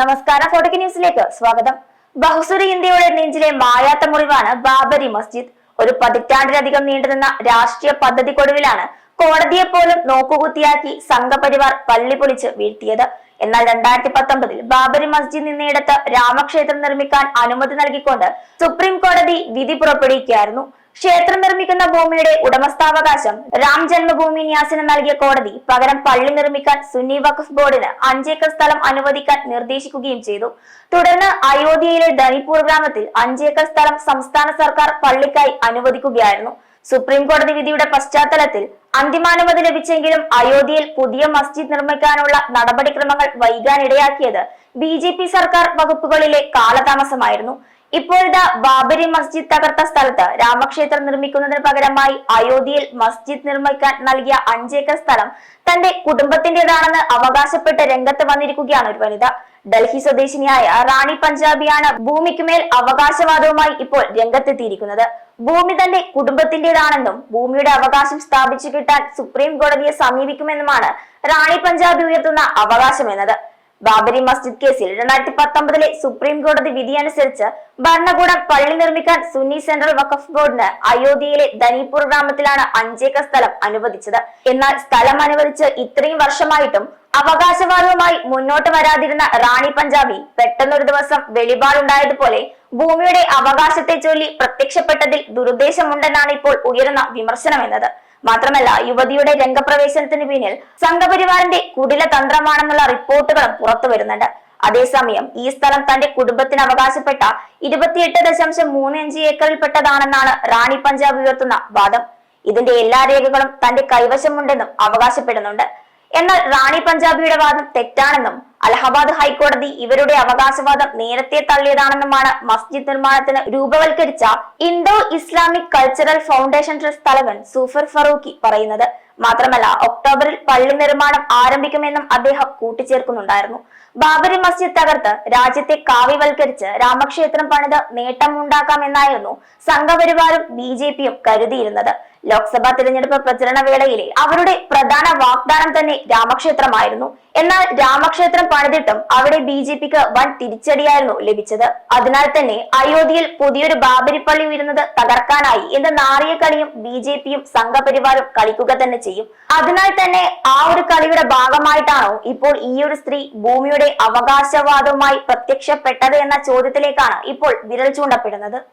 നമസ്കാരം. ഫോട്ടോക്ക് ന്യൂസിലേക്ക് സ്വാഗതം. ബഹുസുരി ഇന്ത്യയുടെ നെഞ്ചിലെ മായാത്ത മുറിവാണ് ബാബരി മസ്ജിദ്. ഒരു പതിറ്റാണ്ടിലധികം നീണ്ടുനിന്ന രാഷ്ട്രീയ പദ്ധതിക്കൊടുവിലാണ് കോടതിയെ പോലും നോക്കുകുത്തിയാക്കി സംഘപരിവാർ പള്ളി പൊളിച്ച് വീഴ്ത്തിയത്. എന്നാൽ രണ്ടായിരത്തി പത്തൊമ്പതിൽ ബാബരി മസ്ജിദ് നിന്നയിടത്ത് രാമക്ഷേത്രം നിർമ്മിക്കാൻ അനുമതി നൽകിക്കൊണ്ട് സുപ്രീം കോടതി വിധി പുറപ്പെടുവിക്കുകയായിരുന്നു. ക്ഷേത്രം നിർമ്മിക്കുന്ന ഭൂമിയുടെ ഉടമസ്ഥാവകാശം രാം ജന്മഭൂമി ന്യാസിന് നൽകിയ കോടതി പകരം പള്ളി നിർമ്മിക്കാൻ സുന്നി വഖഫ് ബോർഡിന് അഞ്ചേക്കർ സ്ഥലം അനുവദിക്കാൻ നിർദ്ദേശിക്കുകയും ചെയ്തു. തുടർന്ന് അയോധ്യയിലെ ധനിപൂർ ഗ്രാമത്തിൽ അഞ്ചേക്കർ സ്ഥലം സംസ്ഥാന സർക്കാർ പള്ളിക്കായി അനുവദിക്കുകയായിരുന്നു. സുപ്രീം കോടതി വിധിയുടെ പശ്ചാത്തലത്തിൽ അന്തിമാനുമതി ലഭിച്ചെങ്കിലും അയോധ്യയിൽ പുതിയ മസ്ജിദ് നിർമ്മിക്കാനുള്ള നടപടിക്രമങ്ങൾ വൈകാനിടയാക്കിയത് ബി ജെ പി സർക്കാർ വകുപ്പുകളിലെ കാലതാമസമായിരുന്നു. ഇപ്പോഴത്തെ ബാബരി മസ്ജിദ് തകർത്ത സ്ഥലത്ത് രാമക്ഷേത്രം നിർമ്മിക്കുന്നതിന് പകരമായി അയോധ്യയിൽ മസ്ജിദ് നിർമ്മിക്കാൻ നൽകിയ അഞ്ചേക്കർ സ്ഥലം തന്റെ കുടുംബത്തിന്റേതാണെന്ന് അവകാശപ്പെട്ട് രംഗത്ത് വന്നിരിക്കുകയാണ് ഒരു വനിത. ഡൽഹി സ്വദേശിനിയായ റാണി പഞ്ചാബിയാണ് ഭൂമിക്കുമേൽ അവകാശവാദവുമായി ഇപ്പോൾ രംഗത്തെത്തിയിരിക്കുന്നത്. ഭൂമി തന്റെ കുടുംബത്തിന്റേതാണെന്നും ഭൂമിയുടെ അവകാശം സ്ഥാപിച്ചു കിട്ടാൻ സുപ്രീം കോടതിയെ സമീപിക്കുമെന്നുമാണ് റാണി പഞ്ചാബി ഉയർത്തുന്ന അവകാശം എന്നത്. ബാബരി മസ്ജിദ് കേസിൽ രണ്ടായിരത്തി പത്തൊമ്പതിലെ സുപ്രീം കോടതി വിധി അനുസരിച്ച് ഭരണകൂടം പള്ളി നിർമ്മിക്കാൻ സുന്നി സെൻട്രൽ വഖഫ് ബോർഡിന് അയോധ്യയിലെ ധനീപൂർ ഗ്രാമത്തിലാണ് അഞ്ചേക്കർ സ്ഥലം അനുവദിച്ചത്. എന്നാൽ സ്ഥലം അനുവദിച്ച് ഇത്രയും വർഷമായിട്ടും അവകാശവാദവുമായി മുന്നോട്ട് വരാതിരുന്ന റാണി പഞ്ചാബി പെട്ടെന്നൊരു ദിവസം വെളിപാടുണ്ടായതുപോലെ ഭൂമിയുടെ അവകാശത്തെ ചൊല്ലി പ്രത്യക്ഷപ്പെട്ടതിൽ ദുരുദ്ദേശമുണ്ടെന്നാണ് ഇപ്പോൾ ഉയരുന്ന വിമർശനം എന്നത് മാത്രമല്ല യുവതിയുടെ രംഗപ്രവേശനത്തിന് പിന്നിൽ സംഘപരിവാറിന്റെ കുടില തന്ത്രമാണെന്നുള്ള റിപ്പോർട്ടുകളും പുറത്തു വരുന്നുണ്ട്. അതേസമയം ഈ സ്ഥലം തന്റെ കുടുംബത്തിന് അവകാശപ്പെട്ട ഇരുപത്തിയെട്ട് ദശാംശം മൂന്ന് അഞ്ച് ഏക്കറിൽപ്പെട്ടതാണെന്നാണ് റാണി പഞ്ചാബ് ഉയർത്തുന്ന വാദം. ഇതിന്റെ എല്ലാ രേഖകളും തന്റെ കൈവശമുണ്ടെന്നും അവകാശപ്പെടുന്നുണ്ട്. എന്നാൽ റാണി പഞ്ചാബിയുടെ വാദം തെറ്റാണെന്നും അലഹബാദ് ഹൈക്കോടതി ഇവരുടെ അവകാശവാദം നേരത്തെ തള്ളിയതാണെന്നുമാണ് മസ്ജിദ് നിർമ്മാണത്തിന് രൂപവൽക്കരിച്ച Indo Islamic cultural foundation trust തലവൻ സൂഫർ ഫറൂഖി പറയുന്നത്. മാത്രമല്ല ഒക്ടോബറിൽ പള്ളി നിർമ്മാണം ആരംഭിക്കുമെന്നും അദ്ദേഹം കൂട്ടിച്ചേർക്കുന്നുണ്ടായിരുന്നു. ബാബരി മസ്ജിദ് തകർത്ത് രാജ്യത്തെ കാവ്യവൽക്കരിച്ച് രാമക്ഷേത്രം പണിത് നേട്ടമുണ്ടാക്കാമെന്നായിരുന്നു സംഘപരിവാരും ബി ജെ പിയും കരുതിയിരുന്നത്. ലോക്സഭാ തിരഞ്ഞെടുപ്പ് പ്രചരണ വേളയിലെ അവരുടെ പ്രധാന വാഗ്ദാനം തന്നെ രാമക്ഷേത്രമായിരുന്നു. എന്നാൽ രാമക്ഷേത്രം പണിതിട്ടും അവിടെ ബി ജെ പിക്ക് വൻ തിരിച്ചടിയായിരുന്നു ലഭിച്ചത്. അതിനാൽ തന്നെ അയോധ്യയിൽ പുതിയൊരു ബാബരി പള്ളി ഉയരുന്നത് തകർക്കാനായി എന്ന നാറിയ കളിയും ബി ജെ പിയും സംഘപരിവാരും കളിക്കുക തന്നെ ചെയ്യും. അതിനാൽ തന്നെ ആ ഒരു കളിയുടെ ഭാഗമായിട്ടാണോ ഇപ്പോൾ ഈ ഒരു സ്ത്രീ ഭൂമിയുടെ അവകാശവാദവുമായി പ്രത്യക്ഷപ്പെട്ടത് എന്ന ചോദ്യത്തിലേക്കാണ് ഇപ്പോൾ വിരൽ ചൂണ്ടപ്പെടുന്നത്.